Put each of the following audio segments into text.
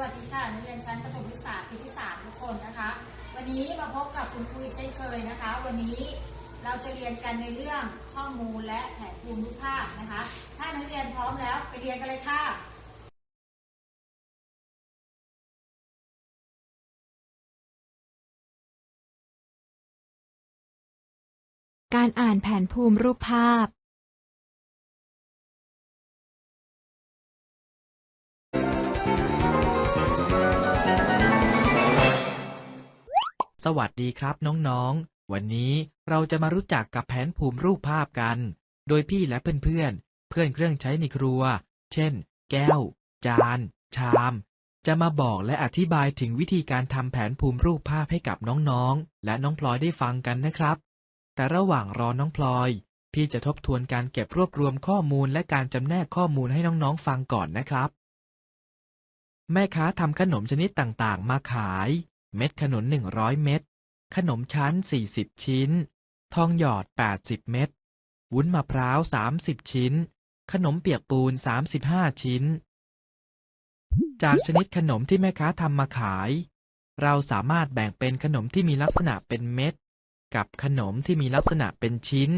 วัสดีค่ะนักเรียนชั้นประถมศึกษาปีที่สามทุกคนนะคะ วันนี้มาพบกับคุณครูเช่นเคยนะคะ วันนี้เราจะเรียนกันในเรื่องข้อมูลและแผนภูมิรูปภาพนะคะ ถ้านักเรียนพร้อมแล้วไปเรียนกันเลยค่ะการอ่านแผนภูมิรูปภาพ สวัสดีครับน้องๆ วันนี้เราจะมารู้จักกับแผนภูมิรูปภาพกัน โดยพี่และเพื่อนๆ เพื่อนเครื่องใช้ในครัว เช่น แก้ว จาน ชาม จะมาบอกและอธิบายถึงวิธีการทำแผนภูมิรูปภาพให้กับน้องๆ และน้องพลอยได้ฟังกันนะครับ แต่ระหว่างรอน้องพลอย พี่จะทบทวนการเก็บรวบรวมข้อมูลและการจำแนกข้อมูลให้น้องๆ ฟังก่อนนะครับ แม่ค้าทำขนมชนิดต่างๆ มาขาย เม็ดขนุน 100 เม็ด ขนมชั้น 40 ชิ้น ทองหยอด 80 เม็ด วุ้นมะพร้าว 30 ชิ้น ขนมเปียกปูน 35 ชิ้น จากชนิดขนมที่แม่ค้าทำมาขาย เราสามารถแบ่งเป็นขนมที่มีลักษณะเป็นเม็ด กับขนมที่มีลักษณะเป็นชิ้น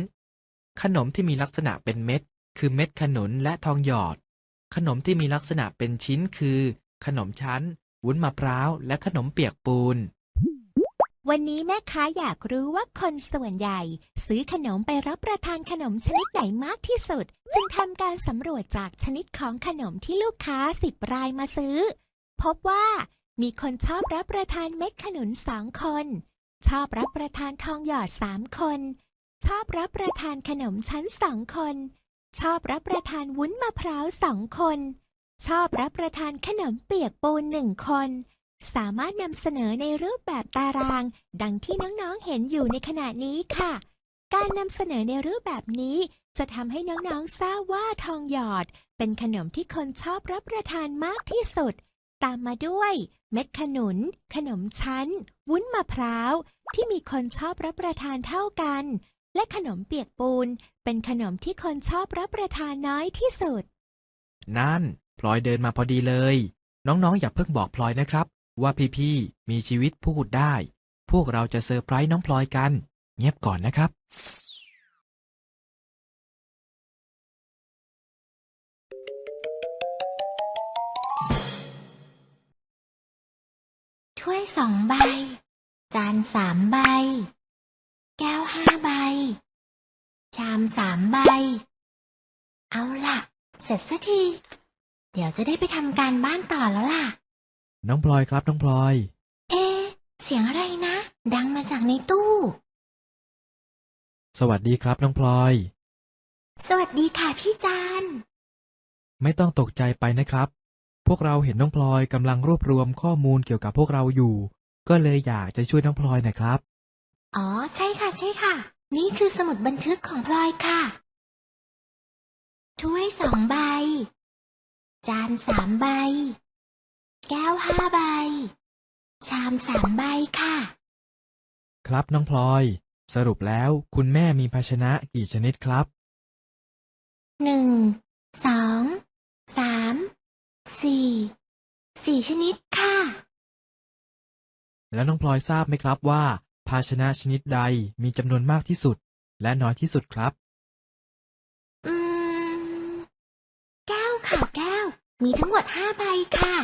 ขนมที่มีลักษณะเป็นเม็ด คือเม็ดขนุนและทองหยอด ขนมที่มีลักษณะเป็นชิ้นคือ ขนมชั้น วุ้นมะพร้าวและขนมเปียกปูน วันนี้แม่ค้าอยากรู้ว่าคนส่วนใหญ่ ซื้อขนมไปรับประทานขนมชนิดไหนมากที่สุด จึงทำการสำรวจจากชนิดของขนมที่ลูกค้าสิบรายมาซื้อ พบว่ามีคนชอบรับประทานเม็ดขนุนสองคน ชอบรับประทานทองหยอดสามคน ชอบรับประทานขนมชั้นสองคน ชอบรับประทานวุ้นมะพร้าวสองคน ชอบรับประทานขนมเปียกปูนหนึ่งคน สามารถนำเสนอในรูปแบบตาราง ดังที่น้องๆเห็นอยู่ในขณะนี้ค่ะ การนำเสนอในรูปแบบนี้จะทำให้น้องๆทราบว่าทองหยอด เป็นขนมที่คนชอบรับประทานมากที่สุด ตามมาด้วย เม็ดขนุน ขนมชั้น วุ้นมะพร้าว ที่มีคนชอบรับประทานเท่ากัน และขนมเปียกปูน เป็นขนมที่คนชอบรับประทานน้อยที่สุด นั่น พลอยเดินมาพอดีเลย น้องๆ อย่าเพิ่งบอกพลอยนะครับ ว่าพี่ๆ มีชีวิตพูดได้ พวกเราจะเซอร์ไพรส์น้องพลอยกัน เงียบก่อนนะครับ ถ้วยสองใบ จานสามใบ แก้วห้าใบ ชามสามใบ เอาล่ะ เสร็จสักที เดี๋ยวจะได้ไปทำการบ้านต่อแล้วล่ะ น้องพลอยครับน้องพลอย เอ๊ะเสียงอะไรนะ ดังมาจากในตู้ สวัสดีครับน้องพลอย สวัสดีค่ะพี่จานไม่ต้องตกใจไปนะครับ พวกเราเห็นน้องพลอยกำลังรวบรวมข้อมูลเกี่ยวกับพวกเราอยู่ ก็เลยอยากจะช่วยน้องพลอยนะครับ อ๋อ ใช่ค่ะ ใช่ค่ะ นี่คือสมุดบันทึกของพลอยค่ะ ถ้วยสองใบ จานสามใบ แก้วห้าใบ ชามสามใบค่ะ ครับน้องพลอย สรุปแล้วคุณแม่มีภาชนะกี่ชนิดครับ หนึ่ง สอง สาม สี่ สี่ชนิดค่ะ แล้วน้องพลอยทราบไหมครับว่า ภาชนะชนิดใดมีจำนวนมากที่สุด และน้อยที่สุดครับ อืม แก้วค่ะแก้ว มีทั้งหมดห้าใบค่ะ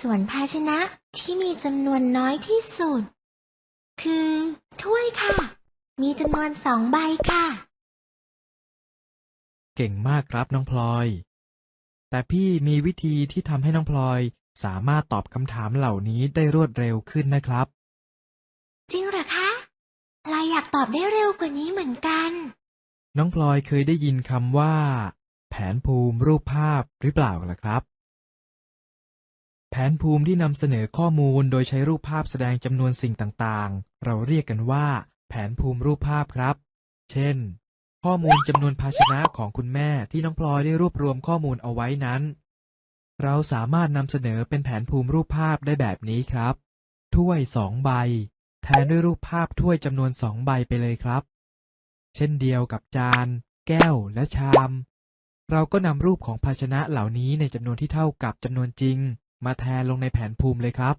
ส่วนภาชนะที่มีจำนวนน้อยที่สุด คือ ถ้วยค่ะ มีจำนวนสองใบค่ะ เก่งมากครับน้องพลอย แต่พี่มีวิธีที่ทำให้น้องพลอยสามารถตอบคำถามเหล่านี้ได้รวดเร็วขึ้นนะครับ จริงเหรอคะลายอยากตอบได้เร็วกว่านี้เหมือนกัน น้องพลอยเคยได้ยินคำว่า แผนภูมิรูปภาพหรือเปล่าล่ะครับ แผนภูมิที่นำเสนอข้อมูลโดยใช้รูปภาพแสดงจำนวนสิ่งต่างๆ เราเรียกกันว่า แผนภูมิรูปภาพครับ เช่น ข้อมูลจำนวนภาชนะของคุณแม่ที่น้องพลอยได้รวบรวมข้อมูลเอาไว้นั้น เราสามารถนำเสนอเป็นแผนภูมิรูปภาพได้แบบนี้ครับ ถ้วยสองใบ แทนด้วยรูปภาพถ้วยจำนวนสองใบไปเลยครับ เช่นเดียวกับจาน แก้วและชาม เราก็นำรูปของภาชนะเหล่านี้ในจำนวนที่เท่ากับจำนวนจริง มาแทนลงในแผนภูมิเลยครับ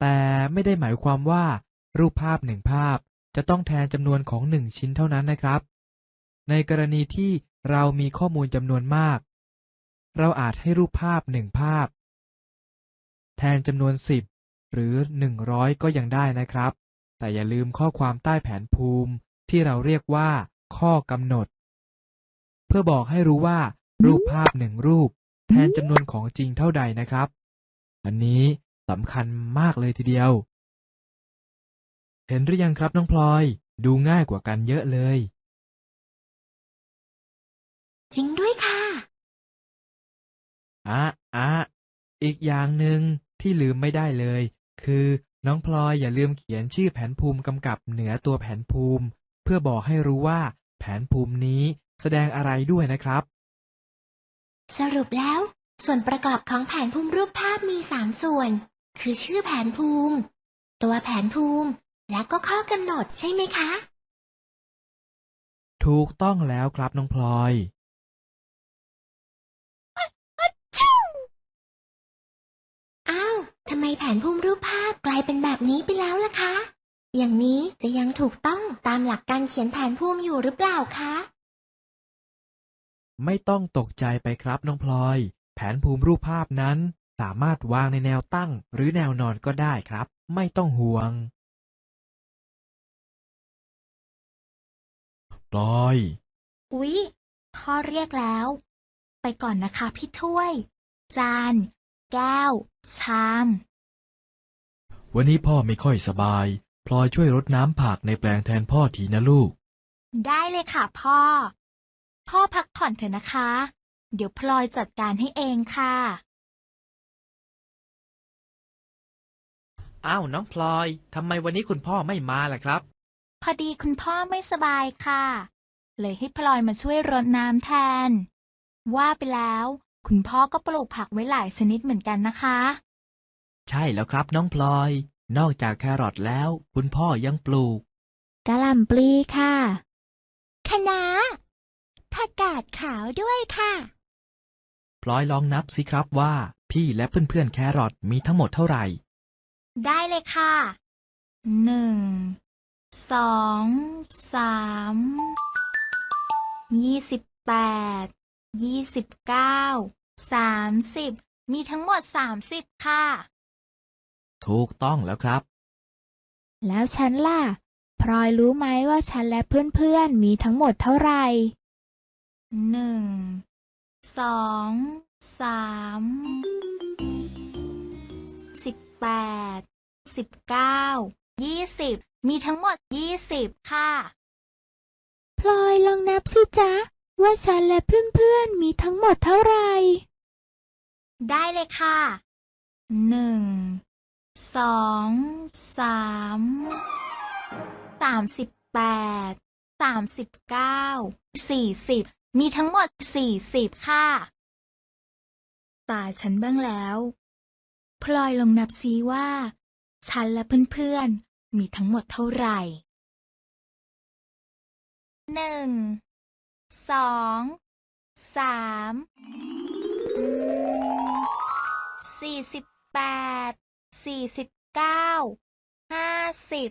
แต่ไม่ได้หมายความว่า รูปภาพหนึ่งภาพจะต้องแทนจำนวนของหนึ่งชิ้นเท่านั้นนะครับ ในกรณีที่เรามีข้อมูลจำนวนมาก เราอาจให้รูปภาพหนึ่งภาพ แทนจำนวนสิบหรือหนึ่งร้อยก็ยังได้นะครับ แต่อย่าลืมข้อความใต้แผนภูมิที่เราเรียกว่า ข้อกำหนด พื่อบอกให้รู้ว่า รูปภาพหนึ่งรูป แทนจำนวนของจริงเท่าใดนะครับ อันนี้สำคัญมากเลยทีเดียว เห็นหรือยังครับน้องพลอย ดูง่ายกว่ากันเยอะเลย จริงด้วยค่ะ อะอะอีกอย่างหนึ่งที่ลืมไม่ได้เลย คือน้องพลอยอย่าลืมเขียนชื่อแผนภูมิกำกับเหนือตัวแผนภูมิ เพื่อบอกให้รู้ว่า แผนภูมินี้ แสดงอะไรด้วยนะครับ สรุปแล้ว ส่วนประกอบของแผนภูมิรูปภาพมีสามส่วน คือชื่อแผนภูมิ ตัวแผนภูมิ และก็ข้อกำหนดใช่ไหมคะ ถูกต้องแล้วครับน้องพลอยอ้าวทำไมแผนภูมิรูปภาพกลายเป็นแบบนี้ไปแล้วล่ะคะ อย่างนี้จะยังถูกต้องตามหลักการเขียนแผนภูมิอยู่หรือเปล่าคะ ไม่ต้องตกใจไปครับน้องพลอย แผนภูมิรูปภาพนั้น สามารถวางในแนวตั้งหรือแนวนอนก็ได้ครับ ไม่ต้องห่วง พลอย อุ๊ยพ่อเรียกแล้ว ไปก่อนนะคะพี่ถ้วย จาน แก้ว ชาม วันนี้พ่อไม่ค่อยสบาย พลอยช่วยรดน้ำผักในแปลงแทนพ่อทีนะลูก ได้เลยค่ะพ่อ พ่อพักผ่อนเถอะนะคะ เดี๋ยวพลอยจัดการให้เองค่ะ อ้าวน้องพลอยทำไมวันนี้คุณพ่อไม่มาล่ะครับ พอดีคุณพ่อไม่สบายค่ะ เลยให้พลอยมาช่วยรดน้ำแทน ว่าไปแล้ว คุณพ่อก็ปลูกผักไว้หลายชนิดเหมือนกันนะคะ ใช่แล้วครับน้องพลอย นอกจากแครอทแล้ว คุณพ่อยังปลูก กะหล่ำปลีค่ะ คณะ ผักกาดขาวด้วยค่ะ พลอยลองนับสิครับว่า พี่และเพื่อนๆแครอทมีทั้งหมดเท่าไหร่ ได้เลยค่ะ หนึ่ง สอง สาม ยี่สิบแปด ยี่สิบเก้า สามสิบ มีทั้งหมดสามสิบค่ะ ถูกต้องแล้วครับ แล้วฉันล่ะ พลอยรู้ไหมว่าฉันและเพื่อนๆมีทั้งหมดเท่าไหร่ หนึ่ง สอง สาม สิบแปด สิบเก้า ยี่สิบ มีทั้งหมดยี่สิบค่ะ พลอยลองนับสิจ๊ะ ว่าฉันและเพื่อนๆ มีทั้งหมดเท่าไหร่ ได้เลยค่ะ หนึ่ง สอง สาม สามสิบแปด สามสิบเก้า สี่สิบ มีทั้งหมดสี่สิบค่ะ ตาฉันบ้างแล้ว พลอยลองนับซีว่า ฉันและเพื่อนๆ มีทั้งหมดเท่าไหร่หนึ่ง สอง สามอืมสี่สิบแปด สี่สิบเก้า ห้าสิบ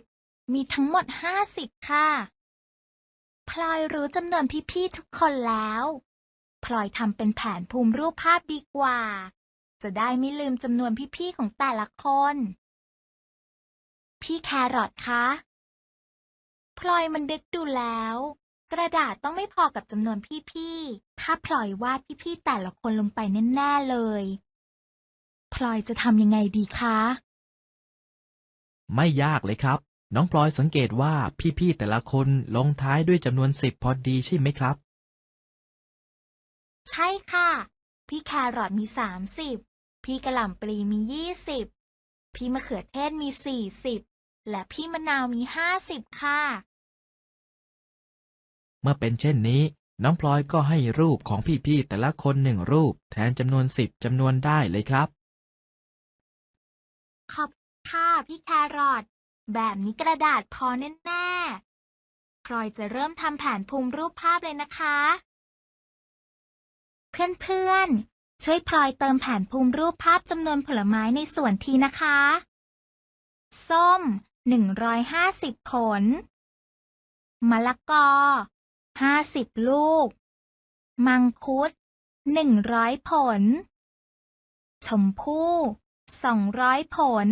มีทั้งหมดห้าสิบค่ะ พลอยรู้จำนวนพี่ๆทุกคนแล้ว พลอยทำเป็นแผนภูมิรูปภาพดีกว่า จะได้ไม่ลืมจำนวนพี่ๆของแต่ละคน พี่แครอทคะ พลอยมันดึกดูแล้ว กระดาษต้องไม่พอกับจำนวนพี่ๆ ถ้าพลอยวาดพี่ๆแต่ละคนลงไปแน่ๆเลย พลอยจะทำยังไงดีคะ ไม่ยากเลยครับ น้องพลอยสังเกตว่าพี่ๆแต่ละคนลงท้ายด้วยจำนวนสิบพอดีใช่ไหมครับ ใช่ค่ะ พี่แครอทมีสามสิบพี่กระหล่ำปลีมียี่สิบพี่มะเขือเทศมีสี่สิบและพี่มะนาวมีห้าสิบค่ะ เมื่อเป็นเช่นนี้ น้องพลอยก็ให้รูปของพี่ๆแต่ละคนหนึ่งรูป แทนจำนวนสิบจำนวนได้เลยครับ ขอบคุณค่ะพี่แครอท แบบนี้กระดาษพอแน่ๆพลอยจะเริ่มทำแผนภูมิรูปภาพเลยนะคะ เพื่อนๆ ช่วยพลอยเติมแผนภูมิรูปภาพจำนวนผลไม้ในส่วนทีนะคะ ส้ม 150 ผล มะละกอ 50 ลูก มังคุด 100 ผล ชมพู่ 200 ผล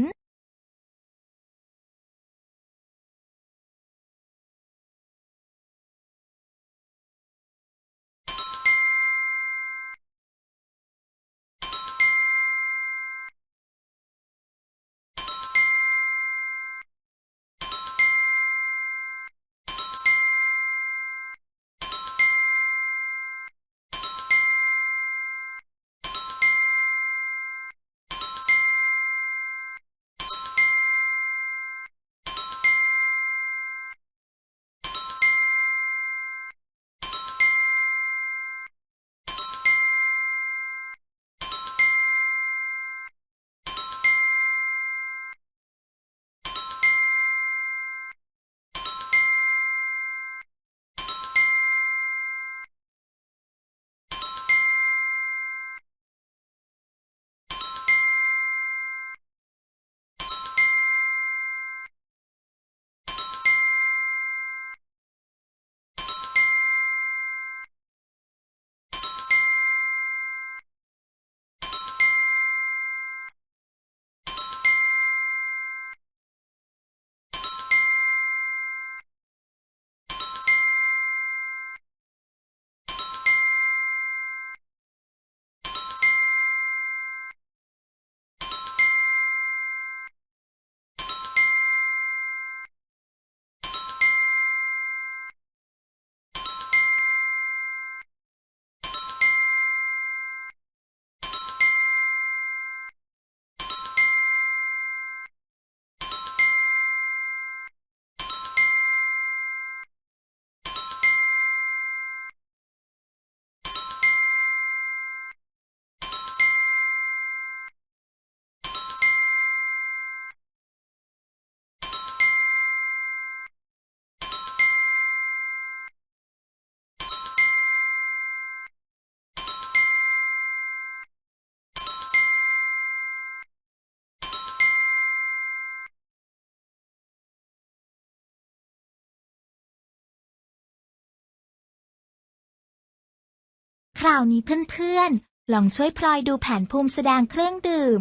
คราวนี้เพื่อนๆ ลองช่วยพลอยดูแผนภูมิแสดงเครื่องดื่ม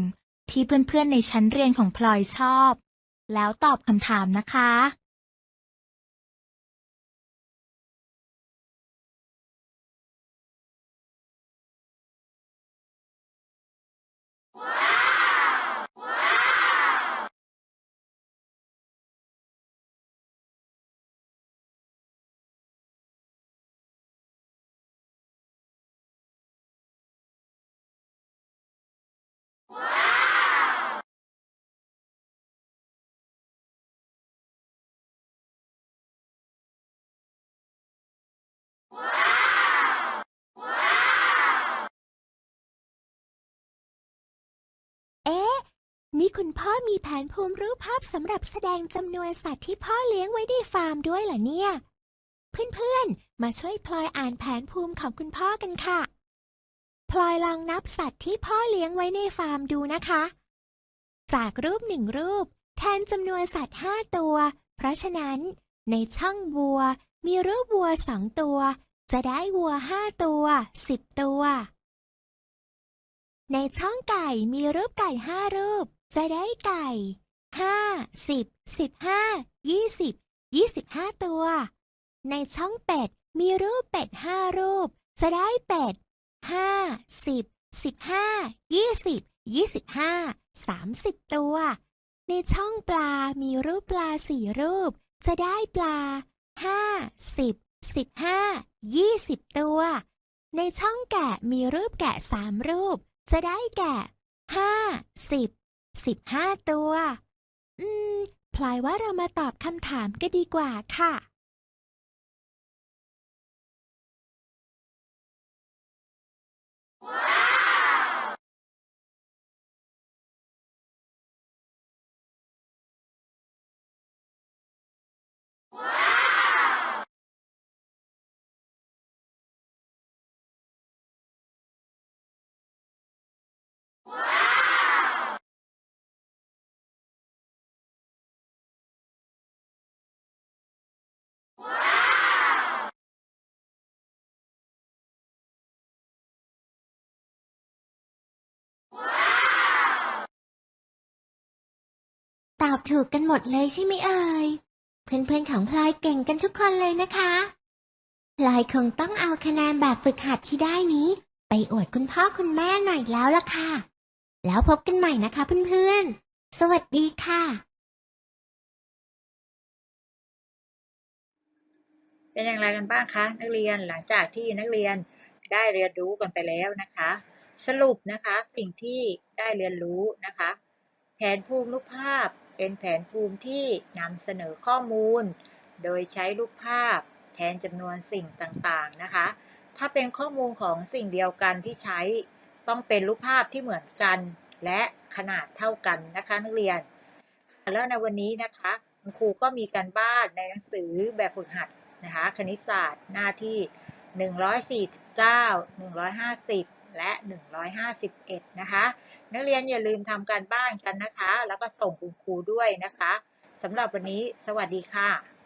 ที่เพื่อนๆในชั้นเรียนของพลอยชอบ แล้วตอบคำถามนะคะ เอ๊ะ นี่คุณพ่อมีแผนภูมิรูปภาพสำหรับแสดงจำนวนสัตว์ที่พ่อเลี้ยงไว้ในฟาร์มด้วยเหรอเนี่ย เพื่อนๆ มาช่วยพลอยอ่านแผนภูมิของคุณพ่อกันค่ะ พลอยลองนับสัตว์ที่พ่อเลี้ยงไว้ในฟาร์มดูนะคะ จากรูปหนึ่งรูป แทนจำนวนสัตว์ห้าตัว เพราะฉะนั้น ในช่องวัว มีรูปวัวสองตัว จะได้วัวห้าตัวสิบตัว ในช่องไก่มีรูปไก่ห้ารูป จะได้ไก่ห้าสิบสิบห้ายี่สิบยี่สิบห้าตัว ในช่องเป็ดมีรูปเป็ดห้ารูป จะได้เป็ดห้าสิบสิบห้ายี่สิบยี่สิบห้าสามสิบตัว ในช่องปลามีรูปปลาสี่รูป จะได้ปลาห้าสิบสิบห้ายี่สิบตัว ในช่องแกะมีรูปแกะสามรูป จะได้แกะห้าสิบ สิบห้าตัว อืม พลายว่าเรามาตอบคำถามก็ดีกว่าค่ะ Wow! ตอบถูกกันหมดเลยใช่ไหมเอ่ย เพื่อนๆของพลอยเก่งกันทุกคนเลยนะคะพลอยคงต้องเอาคะแนนแบบฝึกหัดที่ได้นี้ ไปอวดคุณพ่อคุณแม่หน่อยแล้วล่ะค่ะ แล้วพบกันใหม่นะคะเพื่อนๆ สวัสดีค่ะ เป็นอย่างไรกันบ้างคะ นักเรียนหลังจากที่นักเรียนได้เรียนรู้กันไปแล้วนะคะ สรุปนะคะสิ่งที่ได้เรียนรู้นะคะ แผนภูมิรูปภาพ เป็นแผนภูมิที่นำเสนอข้อมูล โดยใช้รูปภาพแทนจำนวนสิ่งต่างๆนะคะ ถ้าเป็นข้อมูลของสิ่งเดียวกันที่ใช้ต้องเป็นรูปภาพที่เหมือนกัน และขนาดเท่ากันนะคะนักเรียน แล้วในวันนี้นะคะคุณครูก็มีการบ้านในหนังสือแบบฝึกหัดนะคะคณิตศาสตร์หน้าที่ 149 150 และ 151 นะคะ นักเรียนอย่าลืมทำการบ้านกันนะคะ แล้วก็ส่งคุณครูด้วยนะคะสำหรับวันนี้สวัสดีค่ะ